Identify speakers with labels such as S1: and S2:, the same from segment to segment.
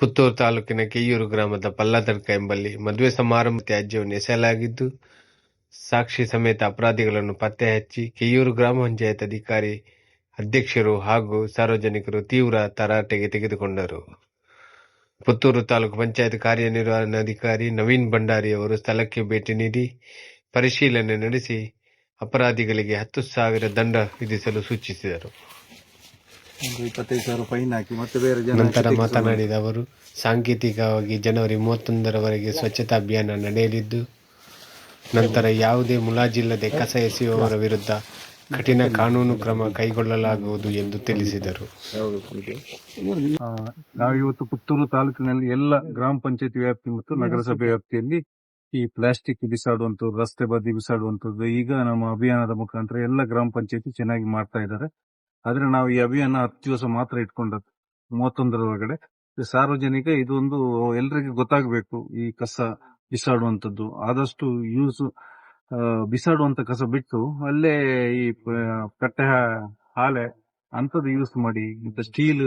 S1: ಪುತ್ತೂರು ತಾಲೂಕಿನ ಕೆಯೂರು ಗ್ರಾಮದ ಪಲ್ಲಾದರ್ಕ ಎಂಬಲ್ಲಿ ಮದುವೆ ಸಮಾರಂಭ ತ್ಯಾಜ್ಯವನ್ನು ಎಸೆಯಲಾಗಿದ್ದು, ಸಾಕ್ಷಿ ಸಮೇತ ಅಪರಾಧಿಗಳನ್ನು ಪತ್ತೆ ಹಚ್ಚಿ ಕೆಯೂರು ಗ್ರಾಮ ಪಂಚಾಯತ್ ಅಧಿಕಾರಿ ಅಧ್ಯಕ್ಷರು ಹಾಗೂ ಸಾರ್ವಜನಿಕರು ತೀವ್ರ ತರಾಟೆಗೆ ತೆಗೆದುಕೊಂಡರು. ಪುತ್ತೂರು ತಾಲೂಕು ಪಂಚಾಯತ್ ಕಾರ್ಯನಿರ್ವಹಣಾಧಿಕಾರಿ ನವೀನ್ ಭಂಡಾರಿ ಅವರು ಸ್ಥಳಕ್ಕೆ ಭೇಟಿ ನೀಡಿ ಪರಿಶೀಲನೆ ನಡೆಸಿ ಅಪರಾಧಿಗಳಿಗೆ ಹತ್ತು ಸಾವಿರ ದಂಡ ವಿಧಿಸಲು ಸೂಚಿಸಿದರು.
S2: ಒಂದು ಇಪ್ಪತ್ತೈದು ಸಾವಿರ ಫೈನ್ ಹಾಕಿ ಮತ್ತೆ ಬೇರೆ ಜನ
S1: ನಂತರ ಮಾತನಾಡಿದ ಅವರು ಸಾಂಕೇತಿಕವಾಗಿ ಜನವರಿ ಮೂವತ್ತೊಂದರವರೆಗೆ ಸ್ವಚ್ಛತಾ ಅಭಿಯಾನ ನಡೆಯಲಿದ್ದು ನಂತರ ಯಾವುದೇ ಮುಲಾಜಿಲ್ಲದೆ ಕಸ ಎಸೆಯುವವರ ವಿರುದ್ಧ ಕಠಿಣ ಕಾನೂನು ಕ್ರಮ ಕೈಗೊಳ್ಳಲಾಗುವುದು ಎಂದು ತಿಳಿಸಿದರು.
S2: ನಾವು ಇವತ್ತು ಪುತ್ತೂರು ತಾಲೂಕಿನಲ್ಲಿ ಎಲ್ಲ ಗ್ರಾಮ ಪಂಚಾಯತ್ ವ್ಯಾಪ್ತಿ ಮತ್ತು ನಗರಸಭೆ ವ್ಯಾಪ್ತಿಯಲ್ಲಿ ಈ ಪ್ಲಾಸ್ಟಿಕ್ ಬಿಸಾಡುವಂಥದ್ದು ರಸ್ತೆ ಬದಿ ಬಿಸಾಡುವಂಥದ್ದು ಈಗ ನಮ್ಮ ಅಭಿಯಾನದ ಮುಖಾಂತರ ಎಲ್ಲ ಗ್ರಾಮ ಪಂಚಾಯತಿ ಚೆನ್ನಾಗಿ ಮಾಡ್ತಾ ಇದ್ದಾರೆ. ಆದ್ರೆ ನಾವು ಈ ಅಭಿಯಾನ ಹತ್ತು ದಿವಸ ಮಾತ್ರ ಇಟ್ಕೊಂಡದ್ದು ಮೂವತ್ತೊಂದರ ಒಳಗಡೆ ಸಾರ್ವಜನಿಕ, ಇದೊಂದು ಎಲ್ರಿಗೂ ಗೊತ್ತಾಗಬೇಕು, ಈ ಕಸ ಬಿಸಾಡುವಂಥದ್ದು. ಆದಷ್ಟು ಯೂಸ್ ಬಿಸಾಡುವಂತ ಕಸ ಬಿಟ್ಟು ಅಲ್ಲೇ ಈ ಕಟ್ಟೆ ಹಾಲೆ ಅಂತದ್ದು ಯೂಸ್ ಮಾಡಿ, ಇಂಥ ಸ್ಟೀಲ್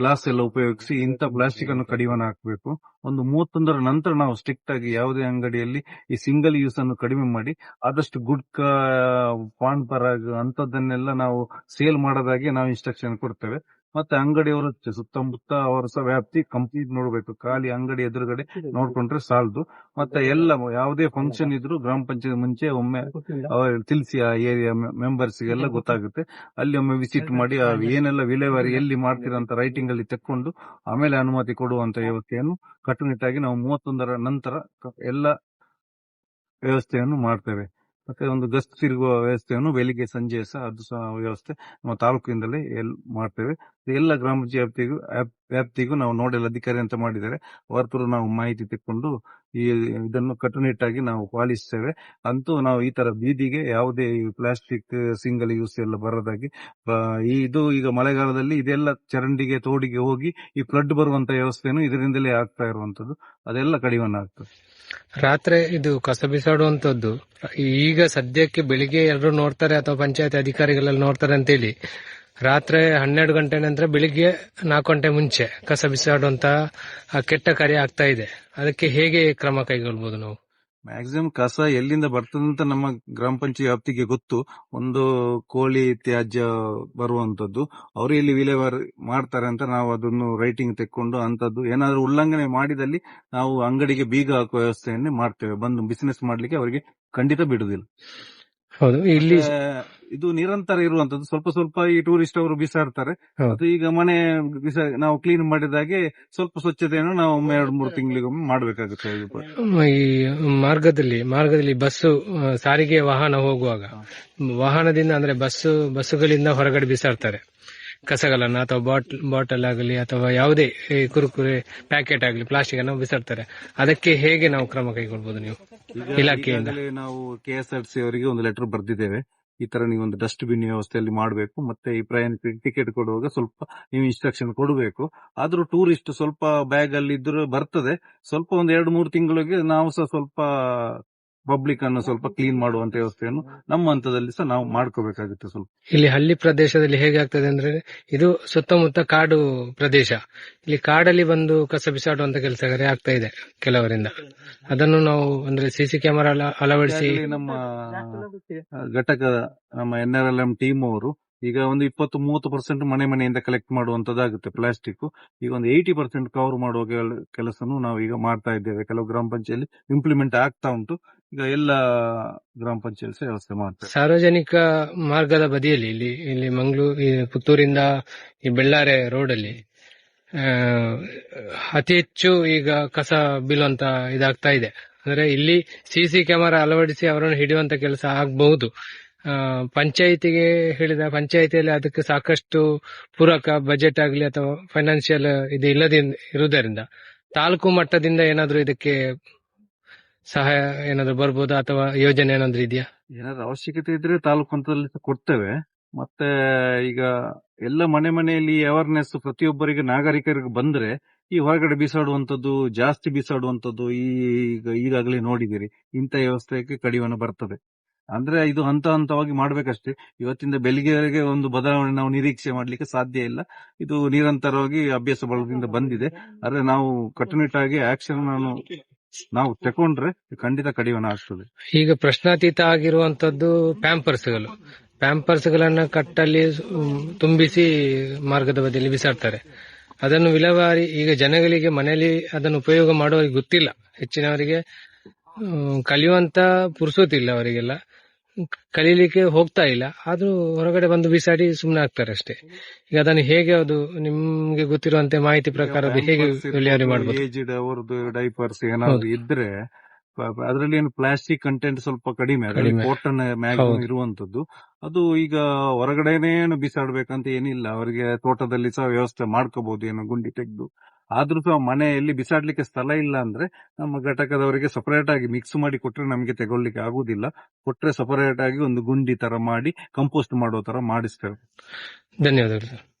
S2: ಗ್ಲಾಸ್ ಎಲ್ಲ ಉಪಯೋಗಿಸಿ ಇಂಥ ಪ್ಲಾಸ್ಟಿಕ್ ಅನ್ನು ಕಡಿವಾಣ ಹಾಕಬೇಕು. ಒಂದು ಮೂವತ್ತೊಂದರ ನಂತರ ನಾವು ಸ್ಟ್ರಿಕ್ಟ್ ಆಗಿ ಯಾವುದೇ ಅಂಗಡಿಯಲ್ಲಿ ಈ ಸಿಂಗಲ್ ಯೂಸ್ ಅನ್ನು ಕಡಿಮೆ ಮಾಡಿ, ಆದಷ್ಟು ಗುಡ್ಕಾ ಪಾನ್ ಪರಾಗ್ ಅಂತದನ್ನೆಲ್ಲ ನಾವು ಸೇಲ್ ಮಾಡೋದಾಗಿ ನಾವು ಇನ್ಸ್ಟ್ರಕ್ಷನ್ ಕೊಡ್ತೇವೆ. ಮತ್ತೆ ಅಂಗಡಿಯವರು ಸುತ್ತಮುತ್ತ ಅವರ ಸಹ ವ್ಯಾಪ್ತಿ ಕಂಪ್ಲೀಟ್ ನೋಡ್ಬೇಕು. ಖಾಲಿ ಅಂಗಡಿ ಎದುರುಗಡೆ ನೋಡ್ಕೊಂಡ್ರೆ ಸಾಲದು. ಮತ್ತೆ ಎಲ್ಲ ಯಾವುದೇ ಫಂಕ್ಷನ್ ಇದ್ರು ಗ್ರಾಮ ಪಂಚಾಯತ್ ಮುಂಚೆ ಒಮ್ಮೆ ತಿಳಿಸಿ ಆ ಏರಿಯಾ ಮೆಂಬರ್ಸ್ ಗೆಲ್ಲ ಗೊತ್ತಾಗುತ್ತೆ. ಅಲ್ಲಿ ಒಮ್ಮೆ ವಿಸಿಟ್ ಮಾಡಿ ಏನೆಲ್ಲ ವಿಲೇವಾರಿ ಎಲ್ಲಿ ಮಾಡ್ತೀರಾ ಅಂತ ರೈಟಿಂಗ್ ಅಲ್ಲಿ ತೆಕ್ಕೊಂಡು ಆಮೇಲೆ ಅನುಮತಿ ಕೊಡುವಂತ ವ್ಯವಸ್ಥೆಯನ್ನು ಕಟ್ಟುನಿಟ್ಟಾಗಿ ನಾವು ಮೂವತ್ತೊಂದರ ನಂತರ ಎಲ್ಲ ವ್ಯವಸ್ಥೆಯನ್ನು ಮಾಡ್ತೇವೆ. ಮತ್ತೆ ಒಂದು ಗಸ್ತು ತಿರುಗುವ ವ್ಯವಸ್ಥೆಯನ್ನು ಬೆಳಿಗ್ಗೆ ಸಂಜೆ ಸಹ ಅದು ಸಹ ವ್ಯವಸ್ಥೆ ನಮ್ಮ ತಾಲೂಕಿನಿಂದಲೇ ಎಲ್ ಮಾಡ್ತೇವೆ. ಎಲ್ಲ ಗ್ರಾಮ ವ್ಯಾಪ್ತಿಗೂ ವ್ಯಾಪ್- ವ್ಯಾಪ್ತಿಗೂ ನಾವು ನೋಡಲ್ ಅಧಿಕಾರಿ ಅಂತ ಮಾಡಿದ್ದಾರೆ. ಅವರ ನಾವು ಮಾಹಿತಿ ತೆಕ್ಕೊಂಡು ಈ ಇದನ್ನು ಕಟ್ಟುನಿಟ್ಟಾಗಿ ನಾವು ಪಾಲಿಸ್ತೇವೆ. ಅಂತೂ ನಾವು ಈ ತರ ಬೀದಿಗೆ ಯಾವುದೇ ಪ್ಲಾಸ್ಟಿಕ್, ಸಿಂಗಲ್ ಯೂಸ್ ಎಲ್ಲ ಬರೋದಾಗಿ ಇದು ಈಗ ಮಳೆಗಾಲದಲ್ಲಿ ಇದೆಲ್ಲ ಚರಂಡಿಗೆ, ತೋಡಿಗೆ ಹೋಗಿ ಈ ಫ್ಲಡ್ ಬರುವಂತ ವ್ಯವಸ್ಥೆನು ಇದರಿಂದಲೇ ಆಗ್ತಾ ಇರುವಂತದ್ದು ಅದೆಲ್ಲ ಕಡಿಮೆ ಆಗ್ತದೆ.
S3: ರಾತ್ರಿ ಇದು ಕಸ ಬಿಸಾಡುವಂತದ್ದು ಈಗ ಸದ್ಯಕ್ಕೆ ಬೆಳಿಗ್ಗೆ ಎಲ್ಲರೂ ನೋಡ್ತಾರೆ ಅಥವಾ ಪಂಚಾಯತ್ ಅಧಿಕಾರಿಗಳೆಲ್ಲ ನೋಡ್ತಾರೆ ಅಂತೇಳಿ. ರಾತ್ರಿ ಹನ್ನೆರಡು ಗಂಟೆ ನಂತರ ಬೆಳಿಗ್ಗೆ ನಾಲ್ಕು ಗಂಟೆ ಮುಂಚೆ ಕಸ ಬಿಸಾಡುವಂತ ಕೆಟ್ಟ ಕಾರ್ಯ ಆಗ್ತಾ ಇದೆ. ಅದಕ್ಕೆ ಹೇಗೆ ಕ್ರಮ ಕೈಗೊಳ್ಬಹುದು ನಾವು?
S2: ಮ್ಯಾಕ್ಸಿಮಮ್ ಕಸ ಎಲ್ಲಿಂದ ಬರ್ತದಂತ ನಮ್ಮ ಗ್ರಾಮ ಪಂಚಾಯತ್ ವ್ಯಾಪ್ತಿಗೆ ಗೊತ್ತು. ಒಂದು ಕೋಳಿ ತ್ಯಾಜ್ಯ ಬರುವಂತದ್ದು. ಅವರು ಇಲ್ಲಿ ವಿಲೇವಾರಿ ಮಾಡ್ತಾರೆ ಅಂತ ನಾವು ಅದನ್ನು ರೈಟಿಂಗ್ ತೆಕ್ಕೊಂಡು ಅಂತದ್ದು. ಏನಾದ್ರು ಉಲ್ಲಂಘನೆ ಮಾಡಿದಲ್ಲಿ ನಾವು ಅಂಗಡಿಗೆ ಬೀಗ ಹಾಕುವ ವ್ಯವಸ್ಥೆಯನ್ನೇ ಮಾಡ್ತೇವೆ. ಬಂದು ಬಿಸಿನೆಸ್ ಮಾಡ್ಲಿಕ್ಕೆ ಅವರಿಗೆ ಖಂಡಿತ ಬಿಡುದಿಲ್ಲ
S3: ಹೌದು ಇಲ್ಲಿ
S2: ಇದು ನಿರಂತರ ಇರುವಂತದ್ದು. ಸ್ವಲ್ಪ ಸ್ವಲ್ಪ ಈ ಟೂರಿಸ್ಟ್ ಅವರು ಬಿಸಾಡ್ತಾರೆ. ಅದು ಈಗ ಮನೆ ಬಿಸಾ ನಾವು ಕ್ಲೀನ್ ಮಾಡಿದಾಗೆ ಸ್ವಲ್ಪ ಸ್ವಚ್ಛತೆಯನ್ನು ನಾವು ಎರಡು ಮೂರು ತಿಂಗಳಿಗೊಮ್ಮೆ ಮಾಡ್ಬೇಕಾಗುತ್ತೆ.
S3: ಈ ಮಾರ್ಗದಲ್ಲಿ ಮಾರ್ಗದಲ್ಲಿ ಬಸ್ಸು ಸಾರಿಗೆ ವಾಹನ ಹೋಗುವಾಗ. ವಾಹನದಿಂದ ಅಂದ್ರೆ ಬಸ್ಸು ಬಸ್ಸುಗಳಿಂದ ಹೊರಗಡೆ ಬಿಸಾಡ್ತಾರೆ. ಕಸಗಳನ್ನ ಅಥವಾ ಬಾಟಲ್ ಬಾಟಲ್ ಆಗಲಿ ಅಥವಾ ಯಾವುದೇ ಕುರುಕುರೆ ಪ್ಯಾಕೆಟ್ ಆಗಲಿ ಪ್ಲಾಸ್ಟಿಕ್ ಅನ್ನು ಬಿಸಾಡ್ತಾರೆ. ಅದಕ್ಕೆ ಹೇಗೆ ನಾವು ಕ್ರಮ ಕೈಗೊಳ್ಬಹುದು ನೀವು? ಇಲಾಖೆಯಿಂದ.
S2: ಈಗಾಗಲೇ ನಾವು ಕೆ ಎಸ್ ಆರ್ ಸಿ ಅವರಿಗೆ ಒಂದು ಲೆಟರ್ ಬರ್ದಿದ್ದೇವೆ. ಈ ತರ ನೀವು ಒಂದು ಡಸ್ಟ್ ಬಿನ್ ವ್ಯವಸ್ಥೆಯಲ್ಲಿ ಮಾಡಬೇಕು ಮತ್ತೆ ಈ ಪ್ರಯಾಣಿಕರಿಗೆ ಟಿಕೆಟ್ ಕೊಡುವಾಗ ಸ್ವಲ್ಪ ನೀವು ಇನ್ಸ್ಟ್ರಕ್ಷನ್ ಕೊಡಬೇಕು. ಆದ್ರೂ ಟೂರಿಸ್ಟ್ ಸ್ವಲ್ಪ ಬ್ಯಾಗ್ ಅಲ್ಲಿ ಇದ್ರೆ ಬರ್ತದೆ. ಸ್ವಲ್ಪ ಒಂದು ಎರಡು ಮೂರು ತಿಂಗಳಿಗೆ ನಾವು ಸಹ ಸ್ವಲ್ಪ ಪಬ್ಲಿಕ್ ಅನ್ನು ಸ್ವಲ್ಪ ಕ್ಲೀನ್ ಮಾಡುವಂತ ವ್ಯವಸ್ಥೆಯನ್ನು ನಮ್ಮ ಹಂತದಲ್ಲಿ ಸಹ ನಾವು ಮಾಡ್ಕೋಬೇಕಾಗುತ್ತೆ ಸ್ವಲ್ಪ.
S3: ಇಲ್ಲಿ ಹಳ್ಳಿ ಪ್ರದೇಶದಲ್ಲಿ ಹೇಗೆ ಆಗ್ತದೆ ಅಂದ್ರೆ ಇದು ಸುತ್ತಮುತ್ತ ಕಾಡು ಪ್ರದೇಶ. ಇಲ್ಲಿ ಕಾಡಲ್ಲಿ ಬಂದು ಕಸ ಬಿಸಾಡುವಂತ ಕೆಲಸ ಆಗ್ತಾ ಇದೆ ಕೆಲವರಿಂದ. ಅದನ್ನು ನಾವು ಅಂದ್ರೆ ಸಿಸಿ ಕ್ಯಾಮೆರಾ ಅಳವಡಿಸಿ
S2: ನಮ್ಮ ಘಟಕದ ಘಟಕ ನಮ್ಮ N R L M team ಅವರು ಈಗ ಒಂದು ಇಪ್ಪತ್ತು, ಮೂವತ್ತು ಪರ್ಸೆಂಟ್ ಮನೆ ಮನೆಯಿಂದ ಕಲೆಕ್ಟ್ ಮಾಡುವಂತದ್ದಾಗುತ್ತೆ ಪ್ಲಾಸ್ಟಿಕ್ ಈಗ ಒಂದು ಏಯ್ಟಿ ಪರ್ಸೆಂಟ್ ಕವರ್ ಮಾಡುವ ಕೆಲ- ಕೆಲಸನೂ ನಾವು ಈಗ ಮಾಡ್ತಾ ಇದ್ದೇವೆ. ಕೆಲವು ಗ್ರಾಮ ಪಂಚಾಯಲ್ಲಿ ಇಂಪ್ಲಿಮೆಂಟ್ ಆಗ್ತಾ ಉಂಟು. ಈಗ ಎಲ್ಲ ಗ್ರಾಮ ಪಂಚಾಯತ್ ವ್ಯವಸ್ಥೆ ಮಾಡ್ತಾರೆ.
S3: ಸಾರ್ವಜನಿಕ ಮಾರ್ಗದ ಬದಿಯಲ್ಲಿ ಇಲ್ಲಿ ಇಲ್ಲಿ ಮಂಗಳೂರು ಪುತ್ತೂರಿಂದ ಈ ಬೆಳ್ಳಾರೆ ರೋಡ್ ಅಲ್ಲಿ ಅತಿ ಹೆಚ್ಚು ಈಗ ಕಸ ಬೀಳುವಂತ ಇದಾಗ್ತಾ ಇದೆ. ಅಂದ್ರೆ ಇಲ್ಲಿ ಸಿಸಿ ಕ್ಯಾಮೆರಾ ಅಳವಡಿಸಿ ಅವರನ್ನು ಹಿಡಿಯುವಂತ ಕೆಲಸ ಆಗಬಹುದು. ಪಂಚಾಯಿತಿಗೆ ಹೇಳಿದ, ಪಂಚಾಯಿತಿಯಲ್ಲಿ ಅದಕ್ಕೆ ಸಾಕಷ್ಟು ಪೂರಕ ಬಜೆಟ್ ಆಗಲಿ ಅಥವಾ ಫೈನಾನ್ಷಿಯಲ್ ಇದು ಇಲ್ಲದೆ ಇರುವುದರಿಂದ ತಾಲೂಕು ಮಟ್ಟದಿಂದ ಏನಾದರೂ ಇದಕ್ಕೆ ಸಹಾಯ ಏನಾದರೂ ಬರ್ಬೋದಾ ಅಥವಾ ಯೋಜನೆ ಏನಾದರೂ ಇದೆಯಾ?
S2: ಏನಾದ್ರು ಅವಶ್ಯಕತೆ ಇದ್ರೆ ತಾಲೂಕು ಹಂತದಲ್ಲಿ ಕೊಡ್ತೇವೆ. ಮತ್ತೆ ಈಗ ಎಲ್ಲ ಮನೆ ಮನೆಯಲ್ಲಿ ಅವೇರ್ನೆಸ್ ಪ್ರತಿಯೊಬ್ಬರಿಗೆ, ನಾಗರಿಕರಿಗೆ ಬಂದ್ರೆ ಈ ಹೊರಗಡೆ ಬಿಸಾಡುವಂತದ್ದು, ಜಾಸ್ತಿ ಬಿಸಾಡುವಂತದ್ದು ಈ ಈಗ ಈಗಾಗಲೇ ನೋಡಿದಿರಿ ಇಂಥ ವ್ಯವಸ್ಥೆಗೆ ಕಡಿವಾಣ ಬರ್ತದೆ. ಅಂದ್ರೆ ಇದು ಹಂತ ಹಂತವಾಗಿ ಮಾಡ್ಬೇಕಷ್ಟೇ. ಇವತ್ತಿಂದ ಬೆಳಿಗ್ಗೆವರೆಗೆ ಒಂದು ಬದಲಾವಣೆ ನಾವು ನಿರೀಕ್ಷೆ ಮಾಡ್ಲಿಕ್ಕೆ ಸಾಧ್ಯ ಇಲ್ಲ. ಇದು ನಿರಂತರವಾಗಿ ಅಭ್ಯಾಸ ಬಲದಿಂದ ಬಂದಿದೆ. ಆದ್ರೆ ನಾವು ಕಟ್ಟುನಿಟ್ಟಾಗಿ ಆಕ್ಷನ್ ನಾನು ನಾವು ತಕೊಂಡ್ರೆ ಖಂಡಿತ ಕಡಿವಾಣ ಆಗ್ತದೆ.
S3: ಈಗ ಪ್ರಶ್ನಾತೀತ ಆಗಿರುವಂತದ್ದು ಪ್ಯಾಂಪರ್ಸ್ಗಳು ಪ್ಯಾಂಪರ್ಸ್ಗಳನ್ನ ಕಟ್ಟಲ್ಲಿ ತುಂಬಿಸಿ ಮಾರ್ಗದ ಬದಿಯಲ್ಲಿ ಬಿಸಾಡ್ತಾರೆ. ಅದನ್ನು ವಿಲೇವಾರಿ ಈಗ ಜನಗಳಿಗೆ ಮನೆಯಲ್ಲಿ ಅದನ್ನು ಉಪಯೋಗ ಮಾಡುವವರಿಗೆ ಗೊತ್ತಿಲ್ಲ. ಹೆಚ್ಚಿನವರಿಗೆ ಕಲಿಯುವಂತ ಪುರ್ಸೋತಿಲ್ಲ ಅವರಿಗೆಲ್ಲ. ಕಲೀಲಿಕ್ಕೆ ಹೋಗ್ತಾ ಇಲ್ಲ. ಆದ್ರೂ ಹೊರಗಡೆ ಬಂದು ಬಿಸಾಡಿ ಸುಮ್ಮನೆ ಆಗ್ತಾರೆ ಅಷ್ಟೇ. ಈಗ ಅದನ್ನು ಹೇಗೆ ಅದು ನಿಮ್ಗೆ ಗೊತ್ತಿರುವಂತೆ ಮಾಹಿತಿ ಪ್ರಕಾರ ಹೇಗೆ ಮಾಡಬಹುದು
S2: ಅವರದ್ದು ಡೈಪರ್ಸ್ ಏನಾದ್ರು ಇದ್ರೆ ಅದರಲ್ಲಿ ಏನು ಪ್ಲಾಸ್ಟಿಕ್ ಕಂಟೆಂಟ್ ಸ್ವಲ್ಪ ಕಡಿಮೆ. ಕಾಟನ್ ಮ್ಯಾಕ್ಸಿಮಮ್ ಇರುವಂತದ್ದು ಅದು ಈಗ ಹೊರಗಡೆನೇ ಏನು ಬಿಸಾಡ್ಬೇಕಂತ ಏನಿಲ್ಲ. ಅವರಿಗೆ ತೋಟದಲ್ಲಿ ಸಹ ವ್ಯವಸ್ಥೆ ಮಾಡ್ಕೋಬಹುದು ಏನೋ ಗುಂಡಿ ತೆಗೆದು. ಆದ್ರೂ ಸಹ ಮನೆಯಲ್ಲಿ ಬಿಸಾಡ್ಲಿಕ್ಕೆ ಸ್ಥಳ ಇಲ್ಲ ಅಂದ್ರೆ ನಮ್ಮ ಘಟಕದವರಿಗೆ ಸಪರೇಟ್ ಆಗಿ ಮಿಕ್ಸ್ ಮಾಡಿ ಕೊಟ್ರೆ ನಮಗೆ ತಗೊಳ್ಳಿಕ್ಕೆ ಆಗುದಿಲ್ಲ. ಕೊಟ್ರೆ ಸಪರೇಟ್ ಆಗಿ ಒಂದು ಗುಂಡಿ ತರ ಮಾಡಿ ಕಂಪೋಸ್ಟ್ ಮಾಡೋ ತರ ಮಾಡಿಸ್ತೇವೆ.
S3: ಧನ್ಯವಾದಗಳು